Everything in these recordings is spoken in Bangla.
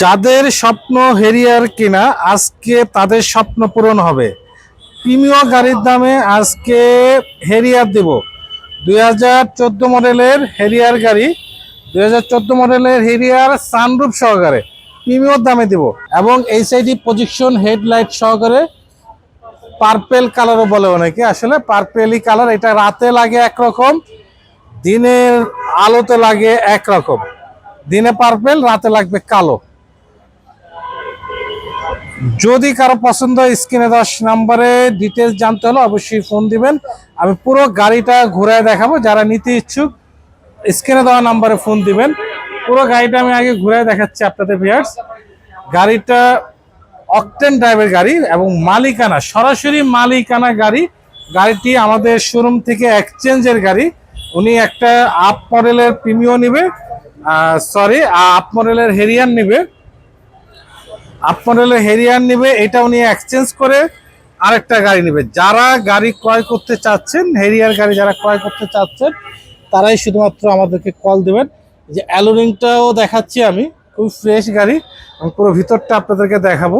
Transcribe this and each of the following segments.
যাদের স্বপ্ন হেরিয়ার কেনা, আজকে তাদের স্বপ্ন পূরণ হবে। প্রিমিয় গাড়ির দামে আজকে হেরিয়ার দেব। দুই হাজার চোদ্দ মডেলের হেরিয়ার গাড়ি, দুই হাজার চোদ্দ মডেলের হেরিয়ার সানরুফ সহকারে প্রিমিয়র দামে দেব এবং এই সাইডি প্রজেকশন হেডলাইট সহকারে পার্পেল কালারও বলে অনেকে। আসলে পার্পেলই কালার, এটা রাতে লাগে একরকম, দিনের আলোতে লাগে একরকম। দিনে পার্পেল, রাতে লাগবে কালো। যদি কারও পছন্দ হয়, স্ক্রিনে দশ নাম্বারে ডিটেলস জানতে হলে অবশ্যই ফোন দিবেন। আমি পুরো গাড়িটা ঘুরে দেখাবো, যারা নিতে ইচ্ছুক, স্ক্রিনে দেওয়া নাম্বারে ফোন দিবেন। পুরো গাড়িটা আমি আগে ঘুরে দেখাচ্ছি আপনাদের ভিয়ার্স গাড়িটা অকটেন ড্রাইভের গাড়ি এবং মালিকানা, সরাসরি মালিকানা গাড়ি। গাড়িটি আমাদের শোরুম থেকে এক্সচেঞ্জের গাড়ি। উনি একটা আপ মডেলের প্রিমিও নিবে সরি আপ মডেলের হেরিয়ান নিবে। আপ মডেলের হেরিয়ান নিবে এটা উনি এক্সচেঞ্জ করে আরেকটা গাড়ি নেবে। যারা গাড়ি ক্রয় করতে চাচ্ছেন, হেরিয়ার গাড়ি যারা ক্রয় করতে চাচ্ছেন, তারাই শুধুমাত্র আমাদেরকে কল দেবেন। যে অ্যালোরিংটাও দেখাচ্ছি আমি, খুব ফ্রেশ গাড়ি। আমি পুরো ভিতরটা আপনাদেরকে দেখাবো।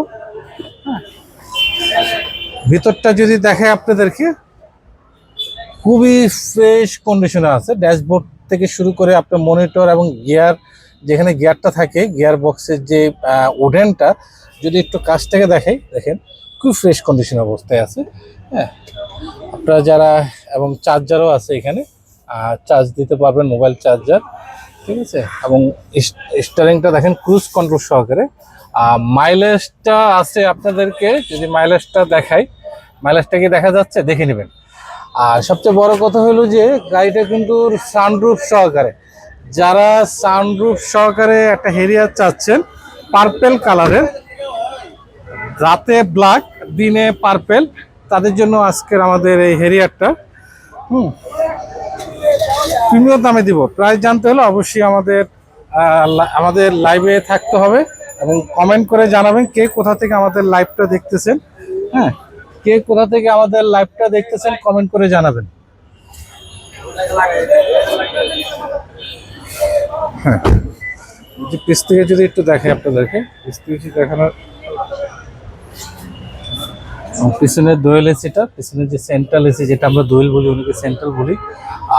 ভিতরটা যদি দেখে আপনাদেরকে, খুবই ফ্রেশ কন্ডিশনে আছে। ড্যাশবোর্ড থেকে শুরু করে আপনার মনিটর এবং গিয়ার যেখানে গিয়ারটা থাকে গিয়ার বক্সের যে ওডেনটা, যদি একটু কাছ থেকে দেখাই, দেখেন, খুব ফ্রেশ কন্ডিশন অবস্থায় আছে হ্যাঁ। আপনারা যারা, এবং চার্জারও আছে এখানে চার্জ দিতে পারবেন মোবাইল চার্জার ঠিক আছে? এবং স্টারিংটা দেখেন ক্রুজ কন্ট্রোল সহকারে। মাইলেজটা আছে আপনাদেরকে, যদি মাইলেজটা দেখাই মাইলেজটা কি দেখা যাচ্ছে? দেখে নেবেন। আর সবচেয়ে বড় কথা হলো যে, গাড়িটা কিন্তু সানরুফ সহকারে। যারা সানরুফ সহকারে একটা হেরিয়ার চাচ্ছেন, পার্পেল কালারের, রাতে ব্ল্যাক, দিনে পার্পেল, তাদের জন্য আজকের আমাদের এই হেরিয়ারটা। হুম। প্রিমিয়ার দামে দিব। প্রাইস জানতে হলে অবশ্যই আমাদের আমাদের লাইভে থাকতে হবে এবং কমেন্ট করে জানাবেন কে কোথা থেকে আমাদের লাইভটা দেখতেছেন। হ্যাঁ কে কোথা থেকে আমাদের লাইভটা দেখতেছেন কমেন্ট করে জানাবেন। হ্যাঁ। যে পিস থেকে যদি একটু দেখে আপনাদেরকে পিস থেকে দেখানোর পিছনের দোয়েল এসিটা পিছনের যে সেন্ট্রাল এসি যেটা আমরা দোয়েল বলি ওনাকে সেন্ট্রাল বলি।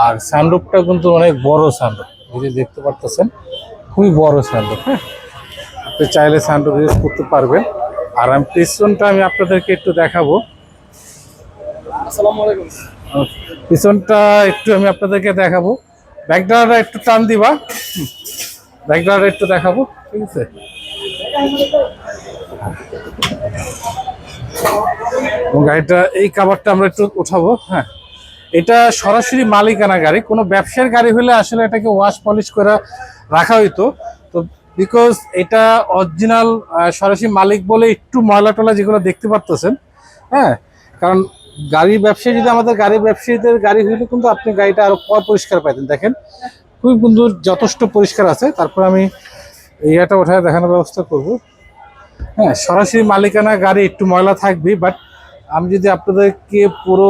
আর সানরুফটা কিন্তু অনেক বড় সানরুফ যদি দেখতে পারতেছেন খুবই বড় সানরুফ হ্যাঁ। আপনি চাইলে সানরুফ ইউজ করতে পারবেন। আর আমি পিছনটা আমি আপনাদেরকে একটু দেখাবো। আসসালামু আলাইকুম। পিছনটা একটু আমি আপনাদেরকে দেখাবো। ব্যাকডালাটা একটু টান দিবা। ব্যাকডালাটা একটু দেখাবো, ঠিক আছে? গাড়িটা, এই কাভারটা আমরা একটু উঠাবো হ্যাঁ। এটা সরাসরি মালিকানা গাড়ি, কোনো ব্যবসার গাড়ি হলে আসলে এটাকে ওয়াশ পলিশ করে রাখা হইতো। তো বিকজ এটা অরিজিনাল সরাসরি মালিক বলে একটু ময়লা টলা যেগুলো দেখতে পারতেছেন হ্যাঁ। কারণ গাড়ি ব্যবসায়ী, যদি আমাদের গাড়ি ব্যবসায়ীদের গাড়ি হইলে কিন্তু আপনি গাড়িটা আরও পর পরিষ্কার পাইতেন। দেখেন, খুবই কিন্তু যথেষ্ট পরিষ্কার আছে। তারপর আমি ইয়েটা ওঠায় দেখানোর ব্যবস্থা করব। হ্যাঁ সরাসরি মালিকানা গাড়ি একটু ময়লা থাকবে বাট আমি যদি আপনাদেরকে পুরো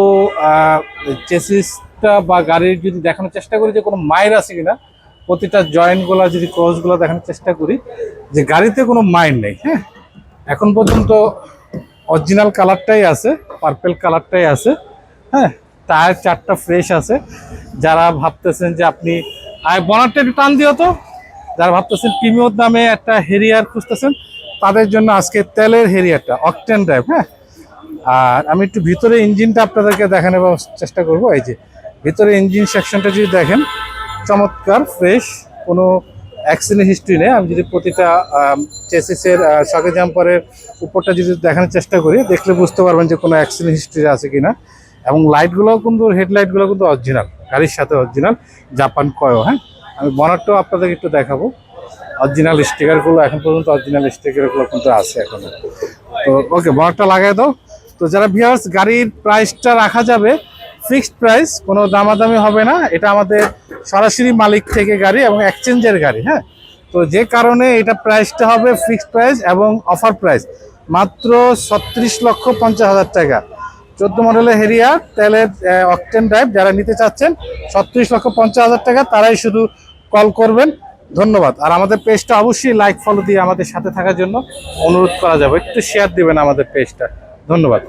চেসিসটা বা গাড়ির যদি দেখানোর চেষ্টা করি যে কোনো মায়ের আছে কিনা, প্রতিটা জয়েন্টগুলো যদি ক্রসগুলো দেখানোর চেষ্টা করি, যে গাড়িতে কোনো মাইন নেই হ্যাঁ? এখন পর্যন্ত অরিজিনাল কালারটাই আছে। পার্পেল কালারটাই আছে হ্যাঁ? টায়ার চারটা ফ্রেশ আছে। যারা ভাবতেছেন যে আপনি বনারটা একটু টান দিও তো। যারা ভাবতেছেন প্রিমিয়র দামে একটা হেরিয়ার খুঁজতেছেন, তাদের জন্য আজকে তেলের হেরিয়ারটা অকটেন ড্রাইভ হ্যাঁ? আর আমি একটু ভিতরে ইঞ্জিনটা আপনাদেরকে দেখানোর চেষ্টা করব। এই যে, ভিতরে ইঞ্জিন সেকশনটা যদি দেখেন, চমৎকার ফ্রেশ কোনো অ্যাক্সিডেন্ট হিস্ট্রি নেই। আমি যদি প্রতিটা চেসিসের সকে জাম্পারের উপরটা যদি দেখানোর চেষ্টা করি, দেখলে বুঝতে পারবেন যে কোনো অ্যাক্সিডেন্ট হিস্ট্রি আছে কি না এবং লাইটগুলোও কিন্তু হেডলাইটগুলো কিন্তু অরিজিনাল গাড়ির সাথে অরিজিনাল জাপান কয়ও হ্যাঁ? আমি বনারটাও আপনাদেরকে একটু দেখাবো। অরিজিনাল স্টিকারগুলো এখন পর্যন্ত অরিজিনাল স্টিকারগুলো কিন্তু আছে এখন। তো ওকে বনারটা লাগাই দাও। তো যারা ভিউয়ার্স গাড়ির প্রাইসটা রাখা যাবে ফিক্সড প্রাইস কোনো দামাদামি হবে না। এটা আমাদের সরাসরি মালিক থেকে গাড়ি এবং এক্সচেঞ্জের গাড়ি হ্যাঁ? তো যে কারণে এটা প্রাইসটা হবে ফিক্সড প্রাইস এবং অফার প্রাইস মাত্র ছত্রিশ লক্ষ পঞ্চাশ হাজার টাকা। চোদ্দ মডেলের হেরিয়ার তেলের অকটেন ড্রাইভ যারা নিতে চাচ্ছেন, ছত্রিশ লক্ষ পঞ্চাশ হাজার টাকা, তারাই শুধু কল করবেন। ধন্যবাদ। আর আমাদের পেজটা অবশ্যই লাইক ফলো দিয়ে আমাদের সাথে থাকার জন্য অনুরোধ করা যাবে। একটু শেয়ার দিবেন আমাদের পেজটা ধন্যবাদ।